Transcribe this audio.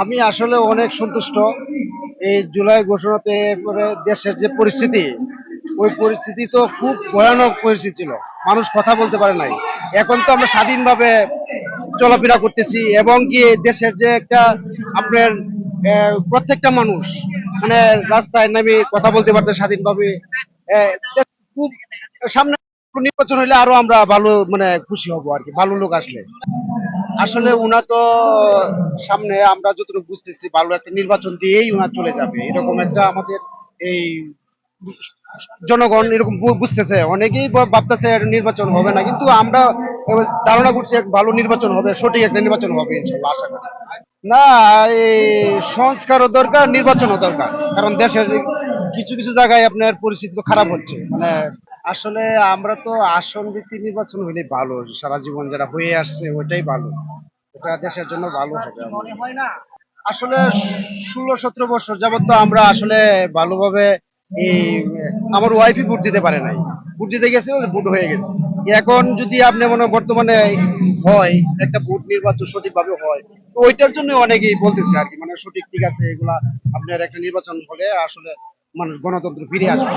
আমি আসলে অনেক সন্তুষ্ট। এই জুলাই ঘোষণাতে করে দেশের যে পরিস্থিতি, ওই পরিস্থিতি তো খুব ভয়ানক পরিস্থিতি ছিল। মানুষ কথা বলতে পারে নাই। এখন তো আমরা স্বাধীনভাবে চলাফেরা করতেছি এবং কি দেশের যে একটা আপনার প্রত্যেকটা মানুষ মানে রাস্তায় নামে কথা বলতে পারতে স্বাধীনভাবে খুব সামনে নির্বাচন হলে আরও আমরা ভালো মানে খুশি হব আর কি, ভালো লোক আসলে। আসলে উনা তো সামনে আমরা যতটুকু বুঝতেছি, ভালো একটা নির্বাচন দিয়েই উনা চলে যাবে। এরকম একটা আমাদের এই জনগণ এরকম বুঝতেছে। অনেকেই ভাবতেছে নির্বাচন হবে না, কিন্তু আমরা ধারণা করছি এক ভালো নির্বাচন হবে, সঠিক একটা নির্বাচন হবে ইনশাল্লাহ, আশা করি। না, এই সংস্কারও দরকার, নির্বাচনও দরকার। কারণ দেশের কিছু কিছু জায়গায় আপনার পরিস্থিতি তো খারাপ হচ্ছে। মানে আসলে আমরা তো আসন ভিত্তিক নির্বাচন হলে ভালো, সারা জীবন যেটা হয়ে আসছে ওইটাই ভালো। এটা দেশের জন্য ভালো হবে। আসলে ষোলো সতেরো বছর যাবত তো আমরা আসলে ভালোভাবে এই আমার ওয়াইফই ভোট দিতে পারে নাই ভোট দিতে গেছে ভোট হয়ে গেছে এখন যদি আপনি মনে হয় বর্তমানে হয় একটা ভোট নির্বাচন সঠিকভাবে হয় তো ওইটার জন্য অনেকেই বলতেছে আর কি মানে সঠিক ঠিক আছে এগুলা আপনার একটা নির্বাচন হলে আসলে মানুষ গণতন্ত্র ফিরে আসবে।